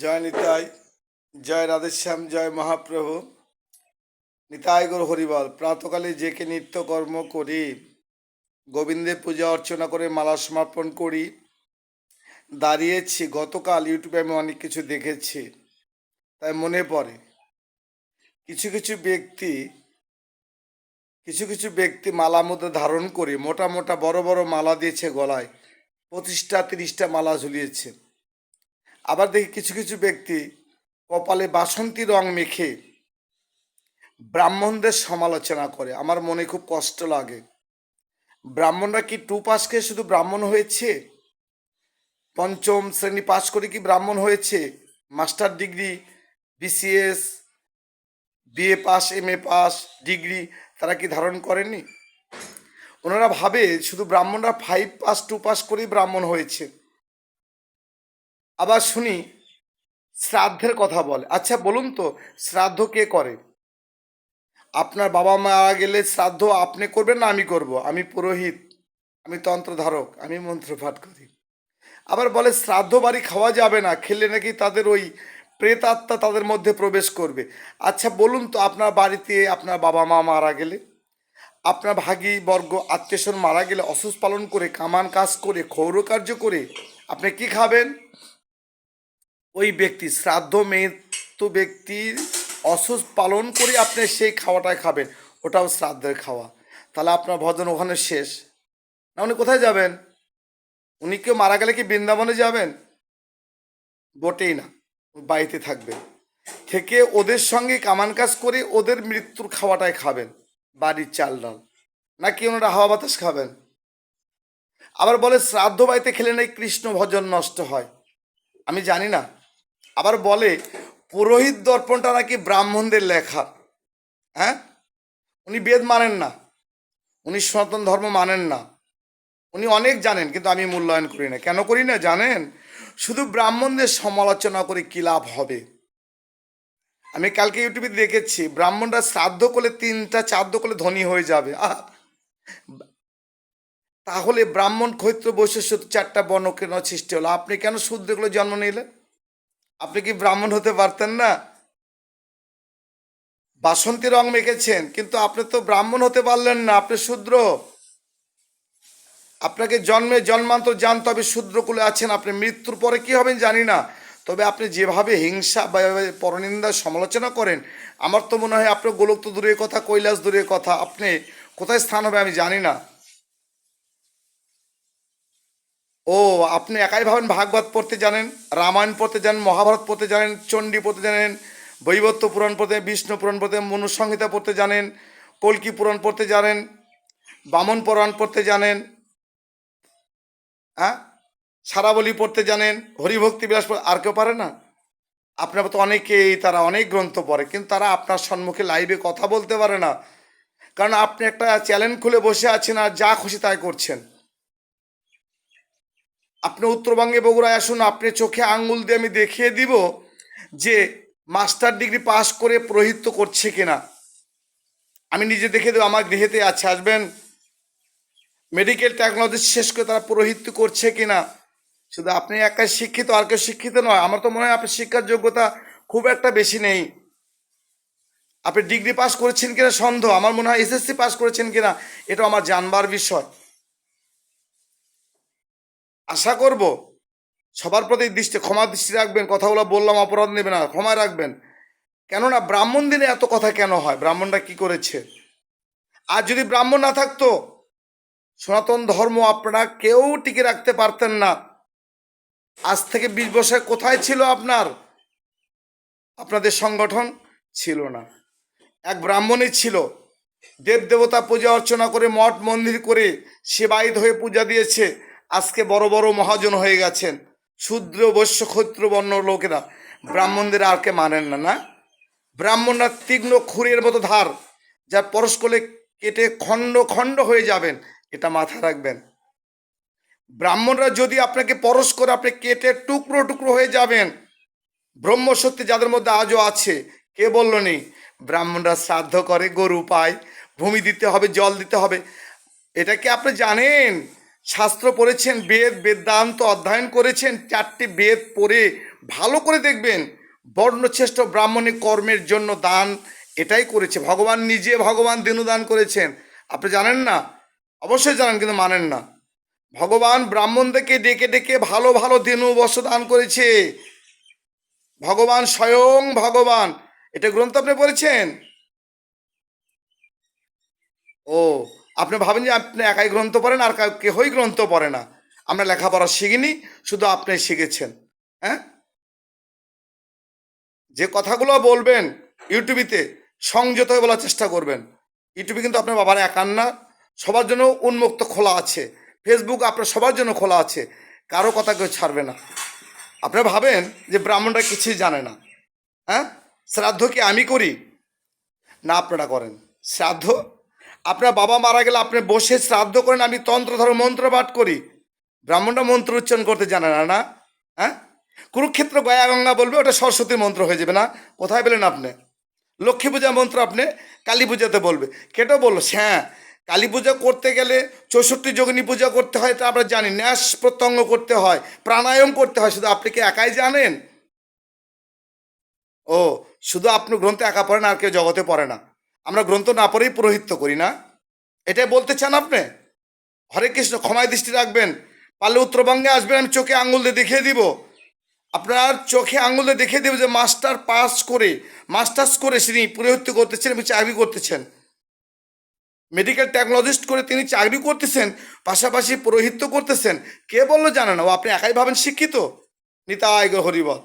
জয় নিতাই, জয় রাধেশ্যাম, জয় মহাপ্রভু। নিতাই গৌর হরিবল, প্রাতকালে জেকে নিত্যকর্ম করি গোবিন্দের পূজা অর্চনা করে মালা সমর্পণ করি। দাঁড়িয়েছি, গতকাল ইউটিউবে আমি অনেক কিছু দেখেছি, তাই মনে পড়ে। কিছু কিছু ব্যক্তি, কিছু কিছু ব্যক্তি মালা মধ্যে ধারণ করে মোটা মোটা বড় বড় মালা দিয়েছে গলায়, পঁচিশটা, তিরিশটা মালা ঝুলিয়েছে। আবার দেখি কিছু কিছু ব্যক্তি কপালে বাসন্তী রং মেখে ব্রাহ্মণদের সমালোচনা করে। আমার মনে খুব কষ্ট লাগে। ব্রাহ্মণরা কি টু পাস খেয়ে শুধু ব্রাহ্মণ হয়েছে? পঞ্চম শ্রেণি পাস করে কি ব্রাহ্মণ হয়েছে? Master degree, BCS, BA pass M A pass, degree তারা কি ধারণ করেনি? ওনারা ভাবে শুধু ব্রাহ্মণরা ফাইভ পাস টু পাস করেই ব্রাহ্মণ হয়েছে। আবার শুনি, শ্রাদ্ধের কথা বলে। আচ্ছা বলুন তো, শ্রাদ্ধ কে করে? আপনার বাবা মারা গেলে শ্রাদ্ধ আপনি করবেন না আমি করব? আমি পুরোহিত, আমি তন্ত্রধারক, আমি মন্ত্রপাঠ করি। আবার বলে, শ্রাদ্ধ বাড়ি খাওয়া যাবে না, খেলে নাকি তাদের ওই প্রেতাত্মা তাদের মধ্যে প্রবেশ করবে। আচ্ছা বলুন তো, আপনার বাড়িতে আপনার বাবা মা মারা গেলে, আপনার ভাগী বর্গ আত্মীয়স্বজন মারা গেলে অসুস্থ পালন করে, কামান কাজ করে, ক্ষৌরকার্য করে, আপনি কি খাবেন? ওই ব্যক্তি, শ্রাদ্ধ মৃত্যু ব্যক্তির অসুস পালন করে আপনি সেই খাওয়াটাই খাবেন, ওটাও শ্রাদ্ধের খাওয়া। তাহলে আপনার ভজন ওখানে শেষ। না, উনি কোথায় যাবেন? উনি কেউ মারা গেলে কি বৃন্দাবনে যাবেন? বটেই না, বাড়িতে থাকবেন। থেকে ওদের সঙ্গে কামান কাজ করে ওদের মৃত্যুর খাওয়াটাই খাবেন, বাড়ির চাল ডাল। নাকি ওনারা হাওয়া বাতাস খাবেন? আবার বলে, শ্রাদ্ধ বাড়িতে খেলে নাকি কৃষ্ণ ভজন নষ্ট হয়? আমি জানি না। আবার বলে, পুরোহিত দর্পণটা নাকি ব্রাহ্মণদের লেখা। হ্যাঁ? উনি বেদ মানেন না। উনি সনাতন ধর্ম মানেন না। উনি অনেক জানেন, কিন্তু আমি মূল্যায়ন করি না। কেন করি না, জানেন? শুধু ব্রাহ্মণদের সমালোচনা করে কী লাভ হবে? আমি কালকে ইউটিউবে দেখেছি, ব্রাহ্মণরা শ্রাদ্ধ করলে তিনটা চাদ্দ করলে ধনী হয়ে যাবে। তাহলে ব্রাহ্মণ ক্ষৈত্র বৈশিষ্ট্য চারটা বর্ণ কেন সৃষ্টি হলো। আপনি কেন শূদ্রগুলো জন্ম নিলেন আপনি কি ব্রাহ্মণ হতে পারতেন না? বাসন্তী রং মেখেছেন, কিন্তু আপনি তো ব্রাহ্মণ হতে পারলেন না, আপনি শূদ্র। আপনাকে জন্মে জন্মান্তর জানতে হবে শূদ্রকুলে আছেন, আপনি মৃত্যুর পরে কি হবেন জানি না। তবে আপনি যেভাবে হিংসা বা পরনিন্দা সমালোচনা করেন, আমার তো মনে হয় আপনার গোলক তো দূরের কথা, কৈলাস দূরের কথা, আপনি কোথায় স্থান হবে আমি জানি না। ও, আপনি একাই ভাবেন ভাগবত পড়তে জানেন, রামায়ণ পড়তে জানেন, মহাভারত পড়তে জানেন, চণ্ডী পড়তে জানেন বৈবত্য পুরাণ পড়তে, বিষ্ণু পুরাণ পড়তে, মনুসংহিতা পড়তে জানেন, কল্কি পুরাণ পড়তে জানেন, বামন পুরাণ পড়তে জানেন হ্যাঁ? সারাবলি পড়তে জানেন, হরিভক্তি বিলাস আর কেউ পারে না? আপনার তো অনেকেই, তারা অনেক গ্রন্থ পড়ে, কিন্তু তারা আপনার সম্মুখে লাইভে কথা বলতে পারে না। কারণ আপনি একটা চ্যালেঞ্জ খুলে বসে আছেন আর যা খুশি তাই করছেন। আপনি উত্তরবঙ্গে বগুড়ায় আসুন, আপনি চোখে আঙ্গুল দিয়ে আমি দেখিয়ে দিব যে মাস্টার ডিগ্রি পাস করে প্রহিত করছে কিনা। আমি নিজে দেখে দেবো, আমার গৃহেতে আছে, আসবেন। মেডিকেল টেকনোলজি শেষ করে তারা পুরোহিত করছে কিনা। শুধু আপনি একাই শিক্ষিত, আর কেউ শিক্ষিত নয়, আমার তো মনে হয় আপনার শিক্ষার যোগ্যতা খুব একটা বেশি নেই। আপনি ডিগ্রি পাস করেছেন কিনা সন্দেহ, আমার মনে হয় এসএসসি পাস করেছেন কিনা এটা আমার জানবার বিষয়। আশা করব সবার প্রতি দৃষ্টি ক্ষমা দৃষ্টি রাখবেন, কথাগুলো বললাম, অপরাধ নেবে না, ক্ষমা রাখবেন। কেননা ব্রাহ্মণ দিনে এত কথা কেন হয়? ব্রাহ্মণরা কি করেছে? আর যদি ব্রাহ্মণ না থাকতো, সনাতন ধর্ম আপনারা কেউ টিকে রাখতে পারতেন না। আজ থেকে বিশ বছর কোথায় ছিল আপনার? আপনাদের সংগঠন ছিল না। এক ব্রাহ্মণই ছিল। দেব দেবতা পূজা অর্চনা করে মঠ মন্দির করে সেবায়িত হয়ে পূজা দিয়েছে। আজকে বড় বড় মহাজন হয়ে গেছেন। শূদ্র বৈশ্য ক্ষত্র বর্ণ লোকেরা। ব্রাহ্মণদের আর কে মানেন না না? ব্রাহ্মণরা তীক্ষ্ণ খুরের মতো ধার, যা পরশ করলে কেটে খণ্ড খণ্ড হয়ে যাবেন, এটা মাথায় রাখবেন। ব্রাহ্মণরা যদি আপনাকে পরশ করে আপনি কেটে টুকরো টুকরো হয়ে যাবেন, ব্রহ্মসত্যি যাদের মধ্যে আজও আছে, কে বলল নেই ব্রাহ্মণরা শ্রাদ্ধ করে গরু পায়, ভূমি দিতে হবে, জল দিতে হবে। এটা কি আপনি জানেন? শাস্ত্র পড়েছেন, বেদ, বেদান্ত অধ্যয়ন করেছেন, চারটি বেদ পড়ে ভালো করে দেখবেন। বর্ণশ্রেষ্ঠ ব্রাহ্মণিক কর্মের জন্য দান এটাই করেছে। ভগবান নিজে ভগবান দিনু দান করেছেন। আপনি জানেন না? অবশ্যই জানেন, কিন্তু মানেন না। ভগবান ব্রাহ্মণদেরকে ডেকে ডেকে ভালো ভালো দিনু বস্ত্র দান করেছে। ভগবান স্বয়ং ভগবান। এটা গ্রন্থ আপনি পড়েছেন? ও আপনি ভাবেন যে আপনি একাই গ্রন্থ পড়েন আর কেহই গ্রন্থ পড়ে না। আমরা লেখাপড়া শিখিনি, শুধু আপনি শিখেছেন। হ্যাঁ? যে কথাগুলো বলবেন ইউটিউবিতে, সংযত হয়ে বলার চেষ্টা করবেন। ইউটিউবে কিন্তু আপনার বাবার একান না, সবার জন্য উন্মুক্ত খোলা আছে। ফেসবুক আপনার সবার জন্য খোলা আছে, কারও কথা কেউ ছাড়বে না। আপনারা ভাবেন যে ব্রাহ্মণরা কিছুই জানে না। হ্যাঁ? শ্রাদ্ধ কি আমি করি? না, আপনারা করেন। শ্রাদ্ধ আপনার বাবা মারা গেলে আপনি বসে শ্রাদ্ধ করেন, আমি তন্ত্র, ধর্ম, মন্ত্র পাঠ করি। ব্রাহ্মণরা মন্ত্র উচ্চারণ করতে জানে না না? হ্যাঁ? কুরুক্ষেত্র গয়া গঙ্গা বলবে, ওটা সরস্বতীর মন্ত্র হয়ে যাবে না? কোথায় পেলেন আপনি? লক্ষ্মী পূজা মন্ত্র আপনি কালী পূজাতে বলবে। কেটো বলল হ্যাঁ কালী পূজা করতে গেলে চৌষট্টি যোগিনী পূজা করতে হয়, তা আমরা জানি। ন্যাস প্রত্যঙ্গ করতে হয়, প্রাণায়াম করতে হয়, শুধু আপনি কি একাই জানেন? ও, শুধু আপনি গ্রন্থে একা পড়েন, আর কেউ জগতে পড়ে না। আমরা গ্রন্থ না পড়েই পুরোহিত্য করি না। এটাই বলতে চান আপনি? হরে কৃষ্ণ, ক্ষমায় দৃষ্টি রাখবেন। পারলে উত্তরবঙ্গে আসবেন, আমি চোখে আঙুল দিয়ে দেখিয়ে দিব। আপনার চোখে আঙুল দিয়ে দেখিয়ে দেবে যে মাস্টার পাস করে, মাস্টার্স করে তিনি পুরোহিত্য করতেছেন, এবং চাকরি করতেছেন। মেডিকেল টেকনোলজিস্ট করে তিনি চাকরি করতেছেন, পাশাপাশি পুরোহিত্য করতেছেন। কে বলল জানে না, ও আপনি একাই ভাবেন শিক্ষিত? নিতাই গো হরিবল।